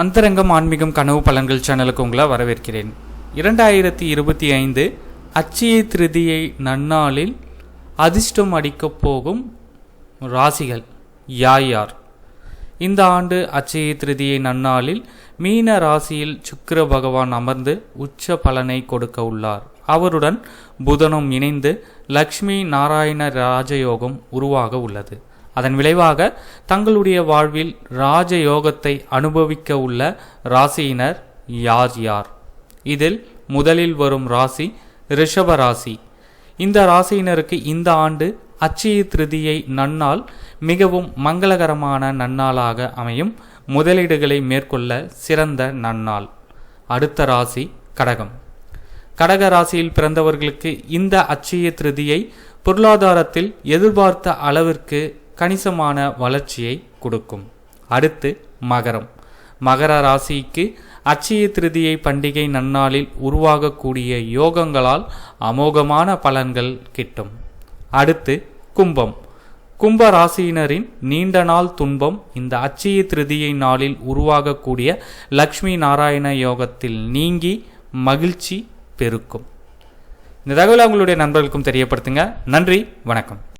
அந்தரங்கம் ஆன்மீகம் கனவு பலன்கள் சேனலுக்கு உங்களை வரவேற்கிறேன். இரண்டாயிரத்தி இருபத்தி ஐந்து அச்சய திருதியை நன்னாளில் அதிர்ஷ்டம் அடிக்கப் போகும் ராசிகள் யார் யார்? இந்த ஆண்டு அச்சய திருதியை நன்னாளில் மீன ராசியில் சுக்கிர பகவான் அமர்ந்து உச்ச பலனை கொடுக்க உள்ளார். அவருடன் புதனும் இணைந்து லக்ஷ்மி நாராயண ராஜயோகம் உருவாக உள்ளது. அதன் விளைவாக தங்களுடைய வாழ்வில் ராஜயோகத்தை அனுபவிக்க உள்ள ராசியினர் யார் யார்? இதில் முதலில் வரும் ராசி ரிஷப ராசி. இந்த ராசியினருக்கு இந்த ஆண்டு அச்சய திருதியை நன்னாள் மிகவும் மங்களகரமான நன்னாளாக அமையும் முதலீடுகளை மேற்கொள்ள சிறந்த நன்னாள். அடுத்த ராசி கடகம். கடக ராசியில் பிறந்தவர்களுக்கு இந்த அச்சய திருதியை பொருளாதாரத்தில் எதிர்பார்த்த அளவிற்கு கணிசமான வளர்ச்சியை கொடுக்கும். அடுத்து மகரம். மகர ராசிக்கு அச்சய திருதியை பண்டிகை நன்னாளில் உருவாகக்கூடிய யோகங்களால் அமோகமான பலன்கள் கிட்டும். அடுத்து கும்பம். கும்ப ராசியினரின் நீண்ட நாள் துன்பம் இந்த அச்சய திருதியை நாளில் உருவாகக்கூடிய லக்ஷ்மி நாராயண யோகத்தில் நீங்கி மகிழ்ச்சி பெருக்கும். இந்த தகவலை உங்களுடைய நண்பர்களுக்கும் தெரியப்படுத்துங்க. நன்றி. வணக்கம்.